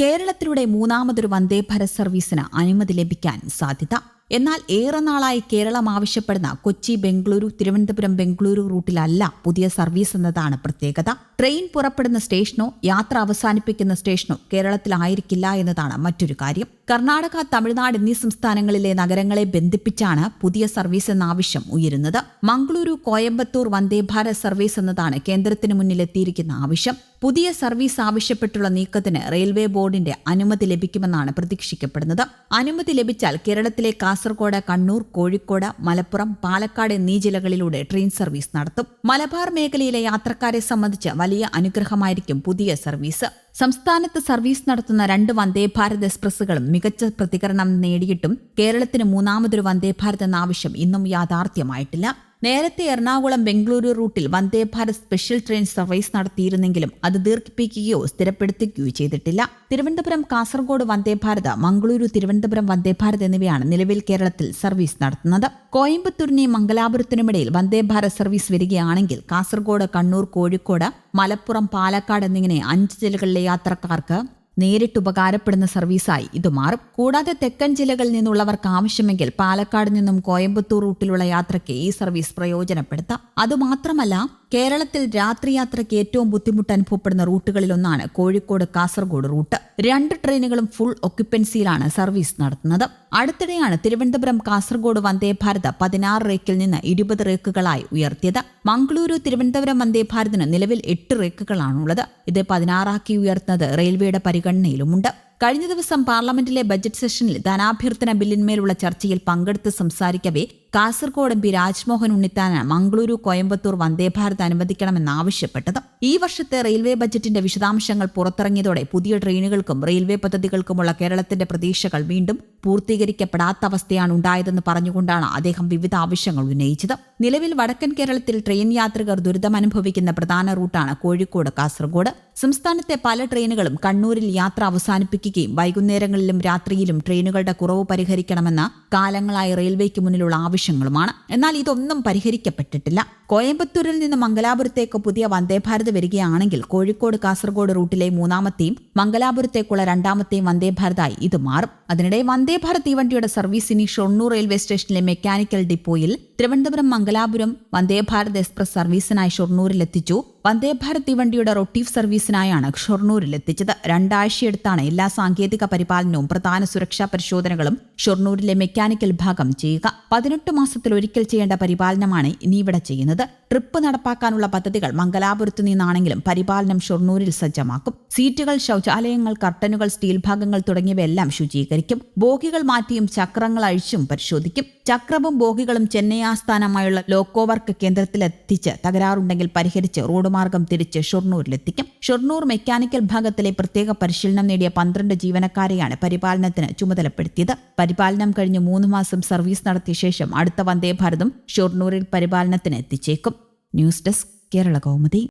കേരളത്തിലൂടെ മൂന്നാമതൊരു വന്ദേ ഭാരത് സർവീസിന് അനുമതി ലഭിക്കാൻ സാധ്യത. എന്നാൽ ഏറെ നാളായി കേരളം ആവശ്യപ്പെടുന്ന കൊച്ചി ബംഗളൂരു തിരുവനന്തപുരം ബംഗളൂരു റൂട്ടിലല്ല പുതിയ സർവീസ് എന്നതാണ് പ്രത്യേകത. ട്രെയിൻ പുറപ്പെടുന്ന സ്റ്റേഷനോ യാത്ര അവസാനിപ്പിക്കുന്ന സ്റ്റേഷനോ കേരളത്തിലായിരിക്കില്ല എന്നതാണ് മറ്റൊരു കാര്യം. കർണാടക തമിഴ്നാട് എന്നീ സംസ്ഥാനങ്ങളിലെ നഗരങ്ങളെ ബന്ധിപ്പിച്ചാണ് പുതിയ സർവീസ് എന്ന ആവശ്യം ഉയരുന്നത്. മംഗളൂരു കോയമ്പത്തൂർ വന്ദേ ഭാരത് സർവീസ് എന്നതാണ് കേന്ദ്രത്തിന് മുന്നിലെത്തിയിരിക്കുന്ന ആവശ്യം. പുതിയ സർവീസ് ആവശ്യപ്പെട്ടുള്ള നീക്കത്തിന് റെയിൽവേ ബോർഡിന്റെ അനുമതി ലഭിക്കുമെന്നാണ് പ്രതീക്ഷിക്കപ്പെടുന്നത്. അനുമതി ലഭിച്ചാൽ കേരളത്തിലെ കാസർഗോഡ് കണ്ണൂർ കോഴിക്കോട് മലപ്പുറം പാലക്കാട് എന്നീ ജില്ലകളിലൂടെ ട്രെയിൻ സർവീസ് നടത്തും. മലബാർ മേഖലയിലെ യാത്രക്കാരെ സംബന്ധിച്ച് വലിയ അനുഗ്രഹമായിരിക്കും പുതിയ സർവീസ്. സംസ്ഥാനത്ത് സർവീസ് നടത്തുന്ന രണ്ട് വന്ദേ ഭാരത് എക്സ്പ്രസുകളും മികച്ച പ്രതികരണം നേടിയിട്ടും കേരളത്തിന് മൂന്നാമതൊരു വന്ദേ ഭാരത് എന്ന ആവശ്യം ഇന്നും യാഥാർത്ഥ്യമായിട്ടില്ല. നേരത്തെ എറണാകുളം ബംഗളൂരു റൂട്ടിൽ Vande Bharat special train service നടത്തിയിരുന്നെങ്കിലും അത് ദീർഘിപ്പിക്കുകയോ സ്ഥിരപ്പെടുത്തുകയോ ചെയ്തിട്ടില്ല. തിരുവനന്തപുരം കാസർഗോഡ് വന്ദേ ഭാരത് മംഗളൂരു തിരുവനന്തപുരം വന്ദേ ഭാരത് എന്നിവയാണ് നിലവിൽ കേരളത്തിൽ സർവീസ് നടത്തുന്നത്. കോയമ്പത്തൂരിനെയും മംഗലാപുരത്തിനുമിടയിൽ വന്ദേ ഭാരത് സർവീസ് വരികയാണെങ്കിൽ കാസർഗോഡ് കണ്ണൂർ കോഴിക്കോട് മലപ്പുറം പാലക്കാട് എന്നിങ്ങനെ അഞ്ച് ജില്ലകളിലെ യാത്രക്കാർക്ക് നേരിട്ട് ഉപകാരപ്പെടുന്ന സർവീസായി. ഇത് മാറും. കൂടാതെ തെക്കൻ ജില്ലകളിൽ നിന്നുള്ളവർക്ക് ആവശ്യമെങ്കിൽ പാലക്കാട് നിന്നും കോയമ്പത്തൂർ റൂട്ടിലുള്ള യാത്രയ്ക്ക് ഈ സർവീസ് പ്രയോജനപ്പെടുത്താം. അതുമാത്രമല്ല കേരളത്തിൽ രാത്രിയാത്രയ്ക്ക് ഏറ്റവും ബുദ്ധിമുട്ട് അനുഭവപ്പെടുന്ന റൂട്ടുകളിലൊന്നാണ് കോഴിക്കോട് കാസർഗോഡ് റൂട്ട്. രണ്ട് ട്രെയിനുകളും ഫുൾ ഒക്യുപ്പൻസിയിലാണ് സർവീസ് നടത്തുന്നത്. അടുത്തിടെയാണ് തിരുവനന്തപുരം കാസർഗോഡ് വന്ദേ ഭാരത് പതിനാറ് റേക്കിൽ നിന്ന് ഇരുപത് റേക്കുകളായി ഉയർത്തിയത്. മംഗളൂരു തിരുവനന്തപുരം വന്ദേ ഭാരതിന് നിലവിൽ എട്ട് റേക്കുകളാണുള്ളത്. ഇത് പതിനാറാക്കി ഉയർത്തുന്നത് റെയിൽവേയുടെ പരിഗണനയിലുമുണ്ട്. കഴിഞ്ഞ ദിവസം പാർലമെന്റിലെ ബജറ്റ് സെഷനിൽ ധനാഭ്യർത്ഥന ബില്ലിന്മേലുള്ള ചർച്ചയിൽ പങ്കെടുത്ത് സംസാരിക്കവേ കാസർഗോഡ് എം പി രാജ്മോഹൻ ഉണ്ണിത്താനാണ് മംഗളൂരു കോയമ്പത്തൂർ വന്ദേഭാരത് അനുവദിക്കണമെന്നാവശ്യപ്പെട്ടത്. ഈ വർഷത്തെ റെയിൽവേ ബജറ്റിന്റെ വിശദാംശങ്ങൾ പുറത്തിറങ്ങിയതോടെ പുതിയ ട്രെയിനുകൾക്കും റെയിൽവേ പദ്ധതികൾക്കുമുള്ള കേരളത്തിന്റെ പ്രതീക്ഷകൾ വീണ്ടും പൂർത്തീകരിക്കപ്പെടാത്ത അവസ്ഥയാണ് ഉണ്ടായതെന്ന് പറഞ്ഞുകൊണ്ടാണ് അദ്ദേഹം വിവിധ ആവശ്യങ്ങൾ ഉന്നയിച്ചത്. നിലവിൽ വടക്കൻ കേരളത്തിൽ ട്രെയിൻ യാത്രികർ ദുരിതമനുഭവിക്കുന്ന പ്രധാന റൂട്ടാണ് കോഴിക്കോട് കാസർഗോഡ്. സംസ്ഥാനത്തെ പല ട്രെയിനുകളും കണ്ണൂരിൽ യാത്ര അവസാനിപ്പിക്കുകയും വൈകുന്നേരങ്ങളിലും രാത്രിയിലും ട്രെയിനുകളുടെ കുറവ് പരിഹരിക്കണമെന്ന കാലങ്ങളായി റെയിൽവേക്ക് മുന്നിലുള്ള ആവശ്യങ്ങളുമാണ്. എന്നാൽ ഇതൊന്നും പരിഹരിക്കപ്പെട്ടിട്ടില്ല. കോയമ്പത്തൂരിൽ നിന്ന് മംഗലാപുരത്തേക്ക് പുതിയ വന്ദേഭാരത് വരികയാണെങ്കിൽ കോഴിക്കോട് കാസർഗോഡ് റൂട്ടിലെ മൂന്നാമത്തെയും മംഗലാപുരത്തേക്കുള്ള രണ്ടാമത്തെയും വന്ദേഭാരതായി ഇത് മാറും. അതിനിടെ വന്ദേഭാരത് തീവണ്ടിയുടെ സർവീസ് ഇനി ഷൊർണൂർ റെയിൽവേ സ്റ്റേഷനിലെ മെക്കാനിക്കൽ ഡിപ്പോയിൽ തിരുവനന്തപുരം മംഗലാപുരം വന്ദേഭാരത് എക്സ്പ്രസ് സർവീസിനായി ഷൊർണൂരിലെത്തിച്ചു വന്ദേഭാരത് തീവണ്ടിയുടെ റൊട്ടീഫ് സർവീസിനായാണ് ഷൊർണൂരിൽ എത്തിച്ചത് രണ്ടാഴ്ചയെടുത്താണ് എല്ലാ സാങ്കേതിക പരിപാലനവും പ്രധാന സുരക്ഷാ പരിശോധനകളും ഷൊർണൂരിലെ മെക്കാനിക്കൽ ഭാഗം ചെയ്യുക. പതിനെട്ട് മാസത്തിൽ ഒരിക്കൽ ചെയ്യേണ്ട പരിപാലനമാണ് ഇനി ഇവിടെ ചെയ്യുന്നത്. ട്രിപ്പ് നടപ്പാക്കാനുള്ള പദ്ധതികൾ മംഗലാപുരത്തു നിന്നാണെങ്കിലും പരിപാലനം ഷൊർണൂരിൽ സജ്ജമാക്കും. സീറ്റുകൾ ശൗചാലയങ്ങൾ കർട്ടനുകൾ സ്റ്റീൽ ഭാഗങ്ങൾ തുടങ്ങിയവയെല്ലാം ശുചീകരിക്കും. ബോഗികൾ മാറ്റിയും ചക്രങ്ങൾ അഴിച്ചും പരിശോധിക്കും. ചക്രവും ബോഗികളും ചെന്നൈ ആസ്ഥാനമായുള്ള ലോക്കോ വർക്ക് കേന്ദ്രത്തിലെത്തിച്ച് തകരാറുണ്ടെങ്കിൽ പരിഹരിച്ച് റോഡ് മാർഗം തിരിച്ച് ഷൊർണൂരിലെത്തിക്കും. ഷൊർണൂർ മെക്കാനിക്കൽ ഭാഗത്തിലെ പ്രത്യേക പരിശീലനം നേടിയ പന്ത്രണ്ട് ജീവനക്കാരെയാണ് പരിപാലനത്തിന് ചുമതലപ്പെടുത്തിയത്. പരിപാലനം കഴിഞ്ഞ് മൂന്ന് മാസം സർവീസ് നടത്തിയ ശേഷം അടുത്ത വന്ദേ ഭാരതും ഷൊർണൂരിൽ പരിപാലനത്തിന് എത്തിച്ചേക്കും. News desk Kerala Kaumudi.